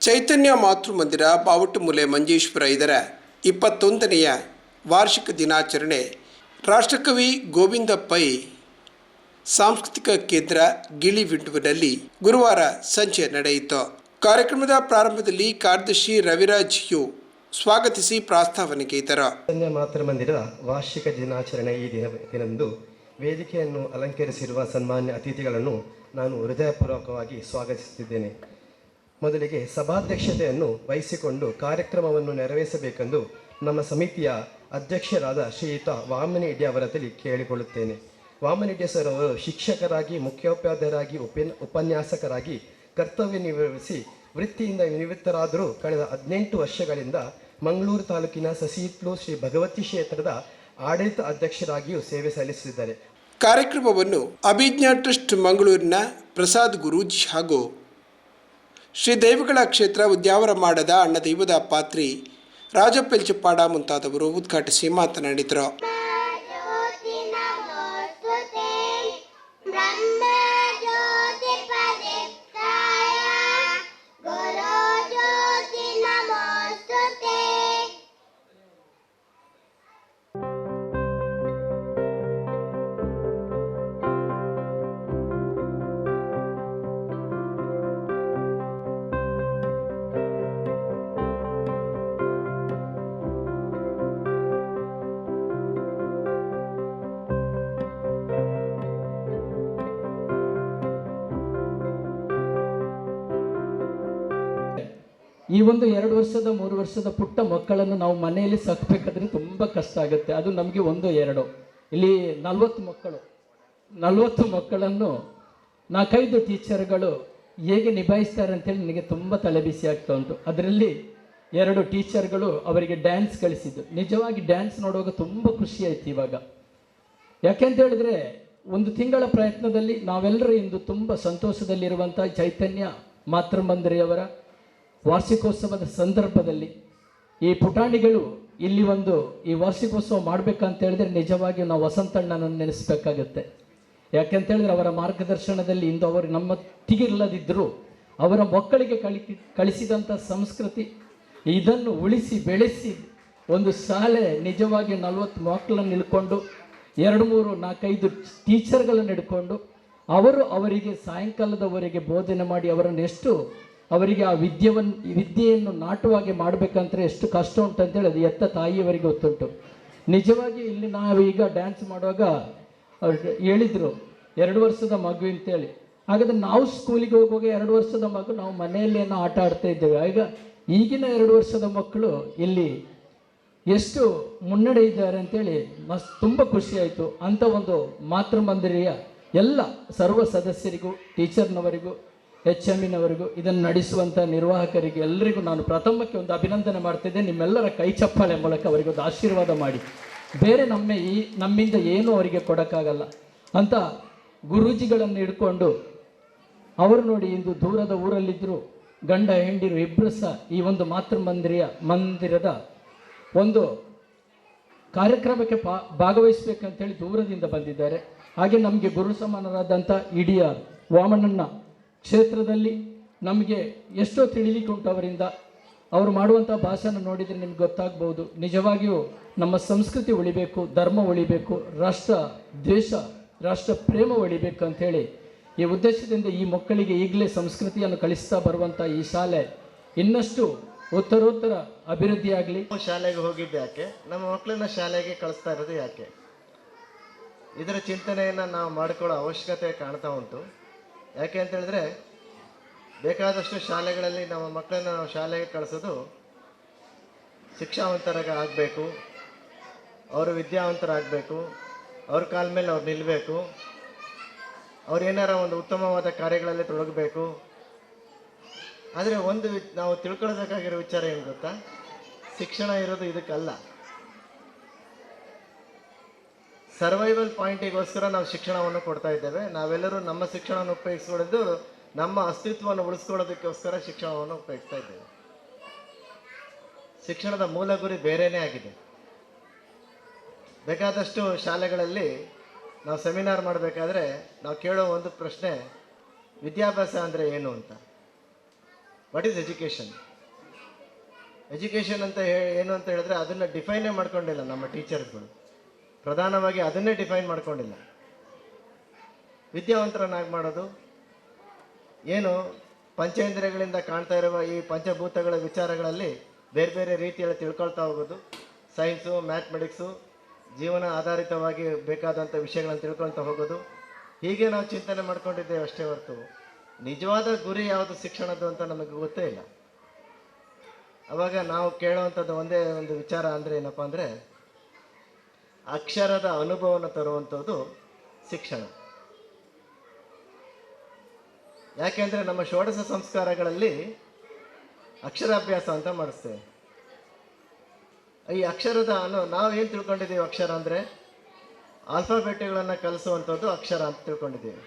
ಚೈತನ್ಯ ಮಾತೃಮಂದಿರ ಬಾವುಟಮೂಲೆ ಮಂಜೇಶ್ವರ ಇದರ ಇಪ್ಪತ್ತೊಂದನೆಯ ವಾರ್ಷಿಕ ದಿನಾಚರಣೆ ರಾಷ್ಟ್ರಕವಿ ಗೋವಿಂದ ಪೈ ಸಾಂಸ್ಕೃತಿಕ ಕೇಂದ್ರ ಗಿಳಿವಿಂಡುವಿನಲ್ಲಿ ಗುರುವಾರ ಸಂಜೆ ನಡೆಯಿತು. ಕಾರ್ಯಕ್ರಮದ ಪ್ರಾರಂಭದಲ್ಲಿ ಕಾರ್ಯದರ್ಶಿ ರವಿರಾಜ್ ಯು ಸ್ವಾಗತಿಸಿ ಚೈತನ್ಯ ಮಾತೃ ಮಂದಿರ ವಾರ್ಷಿಕ ದಿನಾಚರಣೆ ಈ ದಿನ ದಿನದಂದು ವೇದಿಕೆಯನ್ನು ಅಲಂಕರಿಸಿರುವ ಸನ್ಮಾನ್ಯ ಅತಿಥಿಗಳನ್ನು ನಾನು ಹೃದಯಪೂರ್ವಕವಾಗಿ ಸ್ವಾಗತಿಸುತ್ತಿದ್ದೇನೆ. ಮೊದಲಿಗೆ ಸಭಾಧ್ಯಕ್ಷತೆಯನ್ನು ವಹಿಸಿಕೊಂಡು ಕಾರ್ಯಕ್ರಮವನ್ನು ನೆರವೇರಿಸಬೇಕೆಂದು ನಮ್ಮ ಸಮಿತಿಯ ಅಧ್ಯಕ್ಷರಾದ ಶ್ರೀಯುತ ವಾಮನ ಇಡ್ಡಿ ಅವರಲ್ಲಿ ಕೇಳಿಕೊಳ್ಳುತ್ತೇನೆ. ವಾಮನ ಇಡ್ಡಿ ಸರ್ ಅವರು ಶಿಕ್ಷಕರಾಗಿ, ಮುಖ್ಯೋಪಾಧ್ಯಾಯರಾಗಿ, ಉಪನ್, ಉಪನ್ಯಾಸಕರಾಗಿ ಕರ್ತವ್ಯ ನಿರ್ವಹಿಸಿ ವೃತ್ತಿಯಿಂದ ನಿವೃತ್ತರಾದರೂ ಕಳೆದ ಹದಿನೆಂಟು ವರ್ಷಗಳಿಂದ ಮಂಗಳೂರು ತಾಲೂಕಿನ ಸಸಿಹಿತ್ಲು ಶ್ರೀ ಭಗವತಿ ಕ್ಷೇತ್ರದ ಆಡಳಿತ ಅಧ್ಯಕ್ಷರಾಗಿಯೂ ಸೇವೆ ಸಲ್ಲಿಸಿದ್ದಾರೆ. ಕಾರ್ಯಕ್ರಮವನ್ನು ಅಭಿಜ್ಞಾ ಟ್ರಸ್ಟ್ ಮಂಗಳೂರಿನ ಪ್ರಸಾದ್ ಗುರೂಜಿ ಹಾಗೂ ಶ್ರೀ ದೈವಗಳ ಕ್ಷೇತ್ರ ಉದ್ಯಾವರ ಮಾಡದ ಅಣ್ಣ ದೈವದ ಪಾತ್ರಿ ರಾಜಪೆಲ್ಚಪ್ಪಾಡ ಮುಂತಾದವರು ಉದ್ಘಾಟಿಸಿ ಮಾತನಾಡಿದರು. ಈ ಒಂದು ಎರಡು ವರ್ಷದ, ಮೂರು ವರ್ಷದ ಪುಟ್ಟ ಮಕ್ಕಳನ್ನು ನಾವು ಮನೆಯಲ್ಲಿ ಸಾಕಬೇಕಾದ್ರೆ ತುಂಬ ಕಷ್ಟ ಆಗುತ್ತೆ. ಅದು ನಮಗೆ ಒಂದು, ಎರಡು. ಇಲ್ಲಿ ನಲವತ್ತು ಮಕ್ಕಳು. ನಲವತ್ತು ಮಕ್ಕಳನ್ನು ನಾಲ್ಕೈದು ಟೀಚರ್ಗಳು ಹೇಗೆ ನಿಭಾಯಿಸ್ತಾರೆ ಅಂತೇಳಿ ನನಗೆ ತುಂಬ ತಲೆಬಿಸಿ ಆಗ್ತಾ ಉಂಟು. ಅದರಲ್ಲಿ ಎರಡು ಟೀಚರ್ಗಳು ಅವರಿಗೆ ಡ್ಯಾನ್ಸ್ ಕಳಿಸಿದ್ದು ನಿಜವಾಗಿ ಡ್ಯಾನ್ಸ್ ನೋಡುವಾಗ ತುಂಬ ಖುಷಿ ಆಯ್ತು ಇವಾಗ. ಯಾಕೆಂತ ಹೇಳಿದ್ರೆ, ಒಂದು ತಿಂಗಳ ಪ್ರಯತ್ನದಲ್ಲಿ ನಾವೆಲ್ಲರೂ ಇಂದು ತುಂಬ ಸಂತೋಷದಲ್ಲಿರುವಂಥ ಚೈತನ್ಯ ಮಾತೃಮಂದಿರೆಯವರ ವಾರ್ಷಿಕೋತ್ಸವದ ಸಂದರ್ಭದಲ್ಲಿ ಈ ಪುಟಾಣಿಗಳು ಇಲ್ಲಿ ಒಂದು ಈ ವಾರ್ಷಿಕೋತ್ಸವ ಮಾಡಬೇಕಂತ ಹೇಳಿದ್ರೆ ನಿಜವಾಗಿಯೂ ನಾವು ವಸಂತಣ್ಣನನ್ನು ನೆನೆಸ್ಬೇಕಾಗತ್ತೆ. ಯಾಕೆಂತ ಹೇಳಿದ್ರೆ ಅವರ ಮಾರ್ಗದರ್ಶನದಲ್ಲಿ ಇಂದು ಅವರು ನಮ್ಮೊಟ್ಟಿಗಿಲ್ಲದಿದ್ದರೂ ಅವರ ಮಕ್ಕಳಿಗೆ ಕಳಿ ಕಳಿಸಿದಂಥ ಸಂಸ್ಕೃತಿ, ಇದನ್ನು ಉಳಿಸಿ ಬೆಳೆಸಿ ಒಂದು ಶಾಲೆ ನಿಜವಾಗಿ ನಲವತ್ತು ಮಕ್ಕಳನ್ನು ಇಳ್ಕೊಂಡು ಎರಡು ಮೂರು ನಾಲ್ಕೈದು ಟೀಚರ್ಗಳನ್ನು ಹಿಡ್ಕೊಂಡು ಅವರು ಅವರಿಗೆ ಸಾಯಂಕಾಲದವರೆಗೆ ಬೋಧನೆ ಮಾಡಿ ಅವರನ್ನು ಎಷ್ಟು ಅವರಿಗೆ ಆ ವಿದ್ಯವನ್ನು, ವಿದ್ಯೆಯನ್ನು ನಾಟುವಾಗಿ ಮಾಡಬೇಕಂದ್ರೆ ಎಷ್ಟು ಕಷ್ಟ ಉಂಟಂತೇಳಿ ಅದು ಎತ್ತ ತಾಯಿಯವರಿಗೆ ಗೊತ್ತುಂಟು. ನಿಜವಾಗಿ ಇಲ್ಲಿ ನಾವು ಈಗ ಡ್ಯಾನ್ಸ್ ಮಾಡುವಾಗ ಅವ್ರು ಹೇಳಿದರು, ಎರಡು ವರ್ಷದ ಮಗು ಅಂತೇಳಿ. ಹಾಗಾದ್ರೆ ನಾವು ಸ್ಕೂಲಿಗೆ ಹೋಗುವಾಗ ಎರಡು ವರ್ಷದ ಮಗು, ನಾವು ಮನೆಯಲ್ಲಿ ಏನೋ ಆಟ ಆಡ್ತಾ ಇದ್ದೇವೆ. ಈಗ ಈಗಿನ ಎರಡು ವರ್ಷದ ಮಕ್ಕಳು ಇಲ್ಲಿ ಎಷ್ಟು ಮುನ್ನಡೆ ಇದ್ದಾರೆ ಅಂತೇಳಿ ಮಸ್, ತುಂಬ ಖುಷಿಯಾಯಿತು ಅಂಥ ಒಂದು ಮಾತೃಮಂದಿರಿಯ ಎಲ್ಲ ಸರ್ವ ಸದಸ್ಯರಿಗೂ ಟೀಚರ್ನವರಿಗೂ ಎಚ್ ಎಮ್ಮಿನವರಿಗೂ ಇದನ್ನು ನಡೆಸುವಂಥ ನಿರ್ವಾಹಕರಿಗೆ ಎಲ್ಲರಿಗೂ ನಾನು ಪ್ರಥಮಕ್ಕೆ ಒಂದು ಅಭಿನಂದನೆ ಮಾಡ್ತಿದ್ದೆ. ನಿಮ್ಮೆಲ್ಲರ ಕೈ ಚಪ್ಪಾಳೆ ಮೂಲಕ ಅವರಿಗೆ ಒಂದು ಆಶೀರ್ವಾದ ಮಾಡಿ. ಬೇರೆ ನಮ್ಮ ಈ, ನಮ್ಮಿಂದ ಏನೂ ಅವರಿಗೆ ಕೊಡೋಕ್ಕಾಗಲ್ಲ. ಅಂತ ಗುರೂಜಿಗಳನ್ನು ಹಿಡ್ಕೊಂಡು, ಅವರು ನೋಡಿ ಇಂದು ದೂರದ ಊರಲ್ಲಿದ್ದರು ಗಂಡ ಹೆಂಡಿರು ಇಬ್ಬರು ಸಹ ಈ ಒಂದು ಮಾತೃ ಮಂದಿರಿಯ ಮಂದಿರದ ಒಂದು ಕಾರ್ಯಕ್ರಮಕ್ಕೆ ಪಾ, ಭಾಗವಹಿಸಬೇಕಂತೇಳಿ ದೂರದಿಂದ ಬಂದಿದ್ದಾರೆ. ಹಾಗೆ ನಮಗೆ ಗುರು ಸಮಾನರಾದಂಥ ಇಡಿಯ ವಾಮನನ್ನ ಕ್ಷೇತ್ರದಲ್ಲಿ ನಮಗೆ ಎಷ್ಟೋ ತಿಳಿಲಿಕ್ಕೆ ಉಂಟು ಅವರಿಂದ ಅವರು ಮಾಡುವಂಥ ಭಾಷಣ ನೋಡಿದರೆ ನಿಮ್ಗೆ ಗೊತ್ತಾಗ್ಬೋದು. ನಿಜವಾಗಿಯೂ ನಮ್ಮ ಸಂಸ್ಕೃತಿ ಉಳಿಬೇಕು, ಧರ್ಮ ಉಳಿಬೇಕು, ರಾಷ್ಟ್ರ ದ್ವೇಷ, ರಾಷ್ಟ್ರ ಪ್ರೇಮ ಉಳಿಬೇಕು ಅಂಥೇಳಿ ಈ ಉದ್ದೇಶದಿಂದ ಈ ಮಕ್ಕಳಿಗೆ ಈಗಲೇ ಸಂಸ್ಕೃತಿಯನ್ನು ಕಲಿಸ್ತಾ ಬರುವಂಥ ಈ ಶಾಲೆ ಇನ್ನಷ್ಟು ಉತ್ತರೋತ್ತರ ಅಭಿವೃದ್ಧಿಯಾಗಲಿ. ನಮ್ಮ ಶಾಲೆಗೆ ಹೋಗಿದ್ದು ಯಾಕೆ? ನಮ್ಮ ಮಕ್ಕಳನ್ನ ಶಾಲೆಗೆ ಕಳಿಸ್ತಾ ಇರೋದು ಯಾಕೆ? ಇದರ ಚಿಂತನೆಯನ್ನು ನಾವು ಮಾಡಿಕೊಳ್ಳೋ ಅವಶ್ಯಕತೆ ಕಾಣ್ತಾ ಉಂಟು. ಯಾಕೆ ಅಂತ ಹೇಳಿದ್ರೆ, ಬೇಕಾದಷ್ಟು ಶಾಲೆಗಳಲ್ಲಿ ನಮ್ಮ ಮಕ್ಕಳನ್ನ ನಾವು ಶಾಲೆಗೆ ಕಳಿಸೋದು ಶಿಕ್ಷಾವಂತರಾಗ ಆಗಬೇಕು. ಅವರು ವಿದ್ಯಾವಂತರಾಗಬೇಕು. ಅವ್ರ ಕಾಲ ಮೇಲೆ ಅವ್ರು ನಿಲ್ಲಬೇಕು ಅವ್ರು ಏನಾರ ಒಂದು ಉತ್ತಮವಾದ ಕಾರ್ಯಗಳಲ್ಲಿ ತೊಡಗಬೇಕು. ಆದರೆ ಒಂದು ನಾವು ತಿಳ್ಕೊಳ್ಬೇಕಾಗಿರೋ ವಿಚಾರ ಏನು ಗೊತ್ತಾ? ಶಿಕ್ಷಣ ಇರೋದು ಇದಕ್ಕಲ್ಲ. ಸರ್ವೈವಲ್ ಪಾಯಿಂಟಿಗೋಸ್ಕರ ನಾವು ಶಿಕ್ಷಣವನ್ನು ಕೊಡ್ತಾ ಇದ್ದೇವೆ. ನಾವೆಲ್ಲರೂ ನಮ್ಮ ಶಿಕ್ಷಣವನ್ನು ಉಪಯೋಗಿಸ್ಕೊಳ್ಳೋದು, ನಮ್ಮ ಅಸ್ತಿತ್ವವನ್ನು ಉಳಿಸ್ಕೊಳ್ಳೋದಕ್ಕೋಸ್ಕರ ಶಿಕ್ಷಣವನ್ನು ಉಪಯೋಗಿಸ್ತಾ ಇದ್ದೇವೆ. ಶಿಕ್ಷಣದ ಮೂಲ ಗುರಿ ಬೇರೆನೇ ಆಗಿದೆ. ಬೇಕಾದಷ್ಟು ಶಾಲೆಗಳಲ್ಲಿ ನಾವು ಸೆಮಿನಾರ್ ಮಾಡಬೇಕಾದ್ರೆ ನಾವು ಕೇಳೋ ಒಂದು ಪ್ರಶ್ನೆ, ವಿದ್ಯಾಭ್ಯಾಸ ಅಂದರೆ ಏನು ಅಂತ? ವಾಟ್ ಈಸ್ ಎಜುಕೇಷನ್ ಎಜುಕೇಷನ್ ಅಂತ ಏನು ಅಂತ ಹೇಳಿದ್ರೆ ಅದನ್ನು ಡಿಫೈನೇ ಮಾಡ್ಕೊಂಡಿಲ್ಲ ನಮ್ಮ ಟೀಚರ್ಸ್ಗಳು ಪ್ರಧಾನವಾಗಿ ಅದನ್ನೇ ಡಿಫೈನ್ ಮಾಡ್ಕೊಂಡಿಲ್ಲ. ವಿದ್ಯಾವಂತರನ್ನಾಗಿ ಮಾಡೋದು, ಏನು ಪಂಚೇಂದ್ರಿಯಗಳಿಂದ ಕಾಣ್ತಾ ಇರುವ ಈ ಪಂಚಭೂತಗಳ ವಿಚಾರಗಳಲ್ಲಿ ಬೇರೆ ಬೇರೆ ರೀತಿಯಲ್ಲಿ ತಿಳ್ಕೊಳ್ತಾ ಹೋಗೋದು ಸೈನ್ಸು ಮ್ಯಾಥಮೆಟಿಕ್ಸು ಜೀವನ ಆಧಾರಿತವಾಗಿ ಬೇಕಾದಂಥ ವಿಷಯಗಳನ್ನು ತಿಳ್ಕೊಳ್ತಾ ಹೋಗೋದು. ಹೀಗೆ ನಾವು ಚಿಂತನೆ ಮಾಡ್ಕೊಂಡಿದ್ದೇವೆ ಅಷ್ಟೇ ಹೊರತು, ನಿಜವಾದ ಗುರಿ ಯಾವುದು ಶಿಕ್ಷಣದ್ದು ಅಂತ ನಮಗೆ ಗೊತ್ತೇ ಇಲ್ಲ. ಅವಾಗ ನಾವು ಕೇಳುವಂಥದ್ದು ಒಂದೇ ಒಂದು ವಿಚಾರ ಅಂದರೆ ಏನಪ್ಪ ಅಂದರೆ ಅಕ್ಷರದ ಅನುಭವನ ತರುವಂಥದ್ದು ಶಿಕ್ಷಣ. ಯಾಕೆಂದರೆ ನಮ್ಮ ಷೋಡಶ ಸಂಸ್ಕಾರಗಳಲ್ಲಿ ಅಕ್ಷರಾಭ್ಯಾಸ ಅಂತ ಮಾಡಿಸ್ತೇವೆ. ಈ ಅಕ್ಷರದ ಅನು ನಾವೇನು ತಿಳ್ಕೊಂಡಿದ್ದೀವಿ ಅಕ್ಷರ ಅಂದರೆ? ಆಲ್ಫಾಬೆಟ್ಗಳನ್ನು ಕಲಿಸುವಂಥದ್ದು ಅಕ್ಷರ ಅಂತ ತಿಳ್ಕೊಂಡಿದ್ದೀವಿ.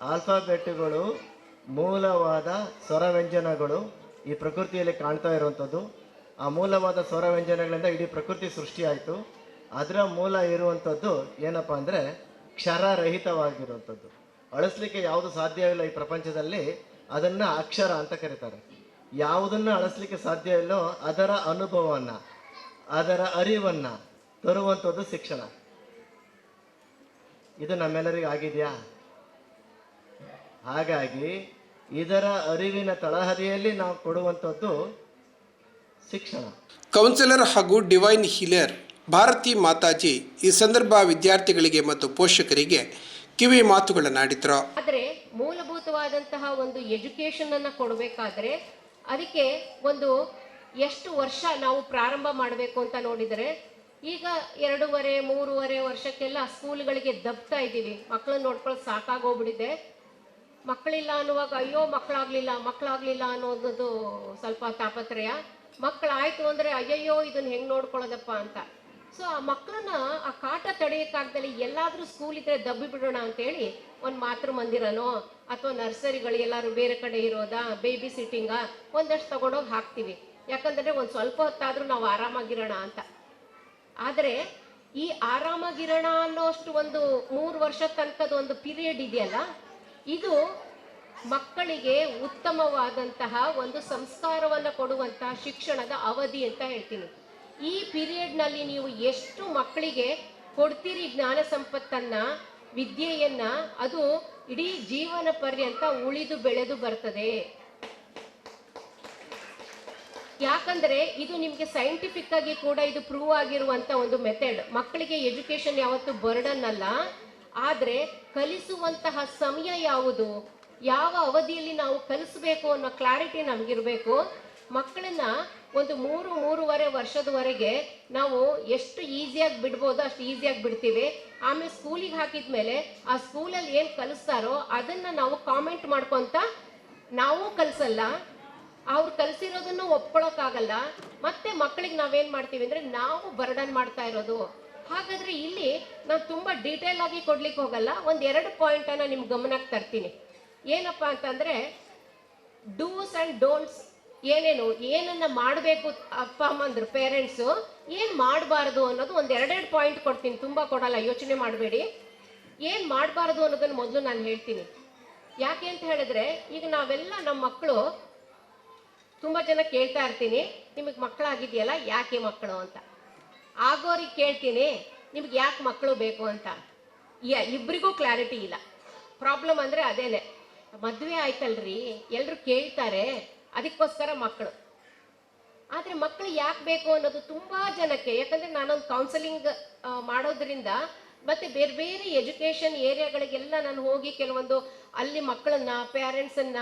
ಆಲ್ಫಾಬೆಟ್ಗಳು ಮೂಲವಾದ ಸ್ವರ ವ್ಯಂಜನಗಳು ಈ ಪ್ರಕೃತಿಯಲ್ಲಿ ಕಾಣ್ತಾ ಇರುವಂಥದ್ದು. ಆ ಮೂಲವಾದ ಸ್ವರ ವ್ಯಂಜನಗಳಿಂದ ಇಡೀ ಪ್ರಕೃತಿ ಸೃಷ್ಟಿಯಾಯಿತು. ಅದರ ಮೂಲ ಇರುವಂಥದ್ದು ಏನಪ್ಪ ಅಂದರೆ ಕ್ಷರರಹಿತವಾಗಿರುವಂಥದ್ದು ಅಳಿಸ್ಲಿಕ್ಕೆ ಯಾವುದು ಸಾಧ್ಯವಿಲ್ಲ ಈ ಪ್ರಪಂಚದಲ್ಲಿ, ಅದನ್ನು ಅಕ್ಷರ ಅಂತ ಕರೀತಾರೆ. ಯಾವುದನ್ನು ಅಳಿಸ್ಲಿಕ್ಕೆ ಸಾಧ್ಯ ಇಲ್ಲೋ ಅದರ ಅನುಭವವನ್ನು, ಅದರ ಅರಿವನ್ನು ತರುವಂಥದ್ದು ಶಿಕ್ಷಣ. ಇದು ನಮ್ಮೆಲ್ಲರಿಗೂ ಆಗಿದೆಯಾ? ಹಾಗಾಗಿ ಇದರ ಅರಿವಿನ ತಳಹದಿಯಲ್ಲಿ ನಾವು ಕೊಡುವಂಥದ್ದು ಶಿಕ್ಷಣ. ಕೌನ್ಸಿಲರ್ ಹಾಗೂ ಡಿವೈನ್ ಹೀಲರ್ ಭಾರತಿ ಮಾತಾಜಿ ಈ ಸಂದರ್ಭ ವಿದ್ಯಾರ್ಥಿಗಳಿಗೆ ಮತ್ತು ಪೋಷಕರಿಗೆ ಕಿವಿ ಮಾತುಗಳನ್ನಾಡಿದ್ರು ಆದರೆ ಮೂಲಭೂತವಾದಂತಹ ಒಂದು ಎಜುಕೇಶನ್ ಅನ್ನ ಕೊಡಬೇಕಾದ್ರೆ ಅದಕ್ಕೆ ಒಂದು ಎಷ್ಟು ವರ್ಷ ನಾವು ಪ್ರಾರಂಭ ಮಾಡಬೇಕು ಅಂತ ನೋಡಿದರೆ ಈಗ ಎರಡೂವರೆ, ಮೂರುವರೆ ವರ್ಷಕ್ಕೆಲ್ಲ ಸ್ಕೂಲ್ಗಳಿಗೆ ದಬ್ತಾ ಇದ್ದೀವಿ. ಮಕ್ಕಳನ್ನ ನೋಡ್ಕೊಳ್ಳೋದು ಸಾಕಾಗೋಗ್ಬಿಟ್ಟಿದೆ. ಮಕ್ಕಳಿಲ್ಲ ಅನ್ನುವಾಗ ಅಯ್ಯೋ ಮಕ್ಕಳಾಗ್ಲಿಲ್ಲ ಮಕ್ಕಳಾಗ್ಲಿಲ್ಲ ಅನ್ನೋದು ಸ್ವಲ್ಪ ತಾಪತ್ರಯ. ಮಕ್ಕಳಾಯ್ತು ಅಂದ್ರೆ ಅಯ್ಯಯ್ಯೋ ಇದನ್ನ ಹೆಂಗೆ ನೋಡ್ಕೊಳ್ಳೋದಪ್ಪ ಅಂತ. ಸೊ ಆ ಮಕ್ಕಳನ್ನ ಆ ಕಾಟ ತಡೆಯಕ್ಕಾಗ್ದಲ್ಲಿ ಎಲ್ಲಾದ್ರೂ ಸ್ಕೂಲ್ ಇದ್ರೆ ದಬ್ಬಿ ಬಿಡೋಣ ಅಂತೇಳಿ ಒಂದು ಮಾತೃ ಮಂದಿರನೋ ಅಥವಾ ನರ್ಸರಿಗಳು ಎಲ್ಲರೂ ಬೇರೆ ಕಡೆ ಇರೋದಾ ಬೇಬಿ ಸಿಟ್ಟಿಂಗ ಒಂದಷ್ಟು ತಗೊಂಡೋಗಿ ಹಾಕ್ತೀವಿ. ಯಾಕಂದ್ರೆ ಒಂದು ಸ್ವಲ್ಪ ಹೊತ್ತಾದರೂ ನಾವು ಆರಾಮಾಗಿರೋಣ ಅಂತ. ಆದರೆ ಈ ಆರಾಮಾಗಿರೋಣ ಅನ್ನೋಷ್ಟು ಒಂದು ಮೂರು ವರ್ಷ ತನಕದ ಒಂದು ಪೀರಿಯಡ್ ಇದೆಯಲ್ಲ, ಇದು ಮಕ್ಕಳಿಗೆ ಉತ್ತಮವಾದಂತಹ ಒಂದು ಸಂಸ್ಕಾರವನ್ನು ಕೊಡುವಂತಹ ಶಿಕ್ಷಣದ ಅವಧಿ ಅಂತ ಹೇಳ್ತೀನಿ. ಈ ಪೀರಿಯಡ್ನಲ್ಲಿ ನೀವು ಎಷ್ಟು ಮಕ್ಕಳಿಗೆ ಕೊಡ್ತೀರಿ ಜ್ಞಾನ ಸಂಪತ್ತನ್ನ, ವಿದ್ಯೆಯನ್ನ, ಅದು ಇಡೀ ಜೀವನ ಪರ್ಯಂತ ಉಳಿದು ಬೆಳೆದು ಬರ್ತದೆ. ಯಾಕಂದ್ರೆ ಇದು ನಿಮಗೆ ಸೈಂಟಿಫಿಕ್ ಆಗಿ ಕೂಡ ಇದು ಪ್ರೂವ್ ಆಗಿರುವಂತ ಒಂದು ಮೆಥಡ್ ಮಕ್ಕಳಿಗೆ ಎಜುಕೇಶನ್ ಯಾವತ್ತು ಬರ್ಡನ್ ಅಲ್ಲ. ಆದ್ರೆ ಕಲಿಸುವಂತಹ ಸಮಯ ಯಾವುದು? ಯಾವ ಅವಧಿಯಲ್ಲಿ ನಾವು ಕಲಿಸ್ಬೇಕು ಅನ್ನೋ ಕ್ಲಾರಿಟಿ ನಮಗಿರ್ಬೇಕು. ಮಕ್ಕಳನ್ನ ಒಂದು ಮೂರು, ಮೂರುವರೆ ವರ್ಷದವರೆಗೆ ನಾವು ಎಷ್ಟು ಈಸಿಯಾಗಿ ಬಿಡ್ಬೋದು ಅಷ್ಟು ಈಸಿಯಾಗಿ ಬಿಡ್ತೀವಿ. ಆಮೇಲೆ ಸ್ಕೂಲಿಗೆ ಹಾಕಿದ ಮೇಲೆ ಆ ಸ್ಕೂಲಲ್ಲಿ ಏನು ಕಲಿಸ್ತಾರೋ ಅದನ್ನ ನಾವು ಕಾಮೆಂಟ್ ಮಾಡ್ಕೊಂತ ನಾವು ಕಲಿಸಲ್ಲ. ಅವ್ರು ಕಲಿಸಿರೋದನ್ನು ಒಪ್ಕೊಳ್ಳೋಕ್ಕಾಗಲ್ಲ ಮತ್ತೆ ಮಕ್ಕಳಿಗೆ ನಾವೇನ್ ಮಾಡ್ತೀವಿ ಅಂದ್ರೆ ನಾವು ಬರ್ಡನ್ ಮಾಡ್ತಾ ಇರೋದು. ಹಾಗಾದ್ರೆ ಇಲ್ಲಿ ನಾನು ತುಂಬಾ ಡೀಟೇಲ್ ಆಗಿ ಕೊಡ್ಲಿಕ್ಕೆ ಹೋಗಲ್ಲ. ಒಂದೆರಡು ಎರಡು ಪಾಯಿಂಟ್ ಅನ್ನ ನಿಮ್ ಗಮನಕ್ಕೆ ತರ್ತೀನಿ. ಏನಪ್ಪಾ ಅಂತಂದ್ರೆ ಡೂಸ್ ಅಂಡ್ ಡೋಂಟ್ಸ್ ಏನೇನು, ಏನನ್ನ ಮಾಡಬೇಕು ಅಪ್ಪ ಅಮ್ಮಂದ್ರು ಪೇರೆಂಟ್ಸು ಏನು ಮಾಡಬಾರ್ದು ಅನ್ನೋದು ಒಂದು ಎರಡೆರಡು ಪಾಯಿಂಟ್ ಕೊಡ್ತೀನಿ. ತುಂಬ ಕೊಡಲ್ಲ, ಯೋಚನೆ ಮಾಡಬೇಡಿ. ಏನು ಮಾಡಬಾರ್ದು ಅನ್ನೋದನ್ನು ಮೊದಲು ನಾನು ಹೇಳ್ತೀನಿ. ಯಾಕೆ ಅಂತ ಹೇಳಿದ್ರೆ, ಈಗ ನಾವೆಲ್ಲ ನಮ್ಮ ಮಕ್ಕಳು ತುಂಬ ಜನ ಕೇಳ್ತಾ ಇರ್ತೀನಿ, ನಿಮಗೆ ಮಕ್ಕಳಾಗಿದೆಯಲ್ಲ, ಯಾಕೆ ಮಕ್ಕಳು ಅಂತ. ಆಗೋರಿಗೆ ಕೇಳ್ತೀನಿ, ನಿಮ್ಗೆ ಯಾಕೆ ಮಕ್ಕಳು ಬೇಕು ಅಂತ. ಇಬ್ಬರಿಗೂ ಕ್ಲಾರಿಟಿ ಇಲ್ಲ. ಪ್ರಾಬ್ಲಮ್ ಅಂದರೆ ಅದೇನೆ. ಮದುವೆ ಆಯ್ತಲ್ರಿ ಎಲ್ಲರೂ ಕೇಳ್ತಾರೆ ಅದಕ್ಕೋಸ್ಕರ ಮಕ್ಕಳು. ಆದರೆ ಮಕ್ಕಳು ಯಾಕೆ ಬೇಕು ಅನ್ನೋದು ತುಂಬ ಜನಕ್ಕೆ, ಯಾಕಂದರೆ ನಾನೊಂದು ಕೌನ್ಸಲಿಂಗ್ ಮಾಡೋದ್ರಿಂದ ಮತ್ತು ಬೇರೆ ಬೇರೆ ಎಜುಕೇಷನ್ ಏರಿಯಾಗಳಿಗೆಲ್ಲ ನಾನು ಹೋಗಿ ಕೆಲವೊಂದು ಅಲ್ಲಿ ಮಕ್ಕಳನ್ನ ಪೇರೆಂಟ್ಸನ್ನ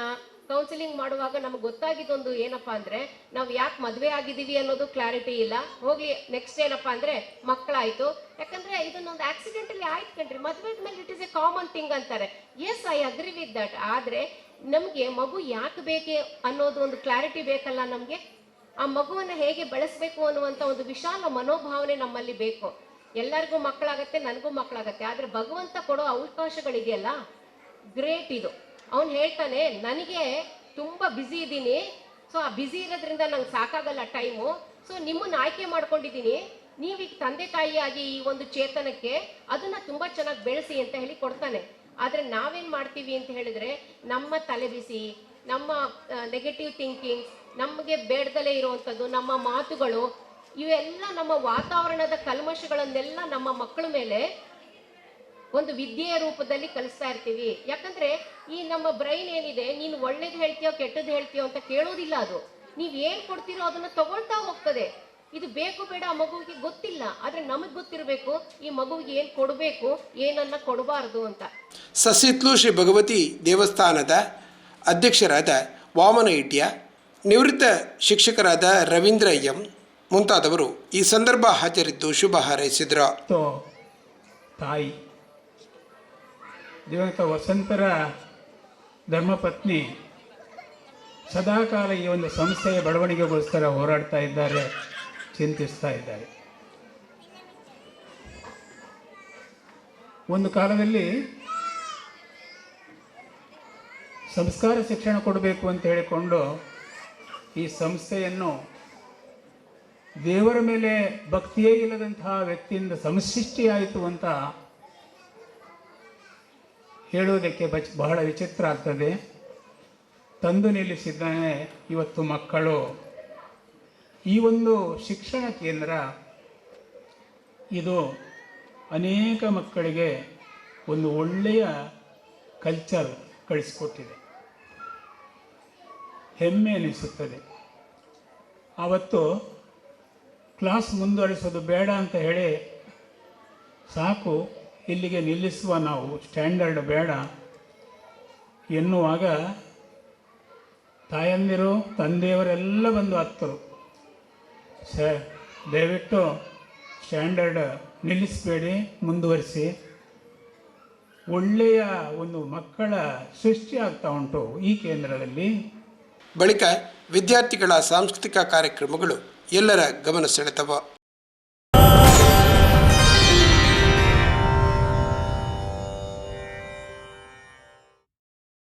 ಕೌನ್ಸಿಲಿಂಗ್ ಮಾಡುವಾಗ ನಮ್ಗೆ ಗೊತ್ತಾಗಿದ್ದೊಂದು ಏನಪ್ಪಾ ಅಂದರೆ, ನಾವು ಯಾಕೆ ಮದುವೆ ಆಗಿದ್ದೀವಿ ಅನ್ನೋದು ಕ್ಲಾರಿಟಿ ಇಲ್ಲ. ಹೋಗ್ಲಿ ನೆಕ್ಸ್ಟ್ ಏನಪ್ಪಾ ಅಂದರೆ ಮಕ್ಕಳಾಯಿತು. ಯಾಕಂದರೆ ಇದನ್ನೊಂದು ಆಕ್ಸಿಡೆಂಟಲ್ಲಿ ಆಯ್ತು ಕಣ್ರಿ. ಮದುವೆ ಮೇಲೆ it is a common thing ಅಂತಾರೆ. Yes I agree with that ಆದ್ರೆ ನಮಗೆ ಮಗು ಯಾಕೆ ಬೇಕೆ ಅನ್ನೋದು ಒಂದು ಕ್ಲಾರಿಟಿ ಬೇಕಲ್ಲ ನಮಗೆ? ಆ ಮಗುವನ್ನ ಹೇಗೆ ಬೆಳೆಸಬೇಕು ಅನ್ನುವಂಥ ಒಂದು ವಿಶಾಲ ಮನೋಭಾವನೆ ನಮ್ಮಲ್ಲಿ ಬೇಕು. ಎಲ್ಲರಿಗೂ ಮಕ್ಕಳಾಗತ್ತೆ, ನನಗೂ ಮಕ್ಕಳಾಗತ್ತೆ. ಆದರೆ ಭಗವಂತ ಕೊಡೋ ಅವಕಾಶಗಳಿದೆಯಲ್ಲ? ಗ್ರೇಟ್ ಇದು. ಅವನು ಹೇಳ್ತಾನೆ, ನನಗೆ ತುಂಬ ಬ್ಯುಸಿ ಇದ್ದೀನಿ. ಸೊ ಆ ಬ್ಯುಸಿ ಇರೋದ್ರಿಂದ ನಂಗೆ ಸಾಕಾಗಲ್ಲ ಟೈಮು ಸೊ ನಿಮ್ಮನ್ನ ಆಯ್ಕೆ ಮಾಡ್ಕೊಂಡಿದ್ದೀನಿ. ನೀವೀಗ ತಂದೆ ತಾಯಿಯಾಗಿ ಈ ಒಂದು ಚೇತನಕ್ಕೆ ಅದನ್ನ ತುಂಬ ಚೆನ್ನಾಗಿ ಬೆಳೆಸಿ ಅಂತ ಹೇಳಿ ಕೊಡ್ತಾನೆ. ಆದರೆ ನಾವೇನು ಮಾಡ್ತೀವಿ ಅಂತ ಹೇಳಿದ್ರೆ ನಮ್ಮ ತಲೆ ಬಿಸಿ, ನಮ್ಮ ನೆಗೆಟಿವ್ ಥಿಂಕಿಂಗ್ ನಮಗೆ ಬೇಡದಲ್ಲೇ ಇರುವಂಥದ್ದು ನಮ್ಮ ಮಾತುಗಳು, ಇವೆಲ್ಲ ನಮ್ಮ ವಾತಾವರಣದ ಕಲ್ಮಶಗಳನ್ನೆಲ್ಲ ನಮ್ಮ ಮಕ್ಕಳ ಮೇಲೆ ಒಂದು ವಿದ್ಯೆಯ ರೂಪದಲ್ಲಿ ಕಲಿಸ್ತಾ ಇರ್ತೀವಿ. ಯಾಕಂದ್ರೆ ಈ ನಮ್ಮ ಬ್ರೈನ್ ಏನಿದೆ, ನೀನು ಒಳ್ಳೇದು ಹೇಳ್ತೀಯೋ ಕೆಟ್ಟದ್ದು ಹೇಳ್ತೀಯೋ ಅಂತ ಕೇಳೋದಿಲ್ಲ ಅದು. ನೀವ್ ಏನ್ ಕೊಡ್ತೀರೋ ಅದನ್ನ ತಗೊಳ್ತಾ ಹೋಗ್ತದೆ. ಇದು ಬೇಕು ಬೇಡ ಆ ಮಗುವಿಗೆ ಗೊತ್ತಿಲ್ಲ ಆದ್ರೆ ನಮಗ್ ಗೊತ್ತಿರಬೇಕು ಈ ಮಗುವಿಗೆ ಏನ್ ಕೊಡಬೇಕು ಏನನ್ನ ಕೊಡಬಾರದು ಅಂತ. ಸಸಿತ್ಲು ಶ್ರೀ ಭಗವತಿ ದೇವಸ್ಥಾನದ ಅಧ್ಯಕ್ಷರಾದ ವಾಮನ ಇಟ್ಯ ನಿವೃತ್ತ ಶಿಕ್ಷಕರಾದ ರವೀಂದ್ರ ಎಂ ಮುಂತಾದವರು ಈ ಸಂದರ್ಭ ಹಾಜರಿದ್ದು ಶುಭ ಹಾರೈಸಿದ್ರು. ತಾಯಿ ದಿವಂಗತ ವಸಂತರ ಧರ್ಮಪತ್ನಿ ಸದಾಕಾಲ ಈ ಒಂದು ಸಂಸ್ಥೆಯ ಬೆಳವಣಿಗೆಗೋಸ್ಕರ ಹೋರಾಡ್ತಾ ಇದ್ದಾರೆ. ಚಿಂತಿಸ್ತಾ ಇದ್ದಾರೆ. ಒಂದು ಕಾಲದಲ್ಲಿ ಸಂಸ್ಕಾರ ಶಿಕ್ಷಣ ಕೊಡಬೇಕು ಅಂತ ಹೇಳಿಕೊಂಡು ಈ ಸಂಸ್ಥೆಯನ್ನು ದೇವರ ಮೇಲೆ ಭಕ್ತಿಯೇ ಇಲ್ಲದಂತಹ ವ್ಯಕ್ತಿಯಿಂದ ಸಂಸೃಷ್ಟಿಯಾಯಿತು ಅಂತ ಹೇಳುವುದಕ್ಕೆ ಬಚ್ ಬಹಳ ವಿಚಿತ್ರ ಆಗ್ತದೆ. ತಂದು ನಿಲ್ಲಿಸಿದ್ದಾನೆ ಇವತ್ತು ಮಕ್ಕಳು. ಈ ಒಂದು ಶಿಕ್ಷಣ ಕೇಂದ್ರ ಇದು ಅನೇಕ ಮಕ್ಕಳಿಗೆ ಒಂದು ಒಳ್ಳೆಯ ಕಲ್ಚರ್ ಕಳಿಸ್ಕೊಟ್ಟಿದೆ. ಹೆಮ್ಮೆ ಅನಿಸುತ್ತದೆ. ಆವತ್ತು ಕ್ಲಾಸ್ ಮುಂದುವರಿಸೋದು ಬೇಡ ಅಂತ ಹೇಳಿ ಸಾಕು, ಇಲ್ಲಿಗೆ ನಿಲ್ಲಿಸುವ ನಾವು ಸ್ಟ್ಯಾಂಡರ್ಡ್ ಬೇಡ ಎನ್ನುವಾಗ ತಾಯಂದಿರು, ತಂದೆಯವರೆಲ್ಲ ಬಂದು ಹತ್ತರು. ಸರ್, ದಯವಿಟ್ಟು ಸ್ಟ್ಯಾಂಡರ್ಡ್ ನಿಲ್ಲಿಸಬೇಡಿ, ಮುಂದುವರಿಸಿ. ಒಳ್ಳೆಯ ಒಂದು ಮಕ್ಕಳ ಸೃಷ್ಟಿ ಆಗ್ತಾ ಉಂಟು ಈ ಕೇಂದ್ರದಲ್ಲಿ. ಬಳಿಕ ವಿದ್ಯಾರ್ಥಿಗಳ ಸಾಂಸ್ಕೃತಿಕ ಕಾರ್ಯಕ್ರಮಗಳು ಎಲ್ಲರ ಗಮನ ಸೆಳೆದವು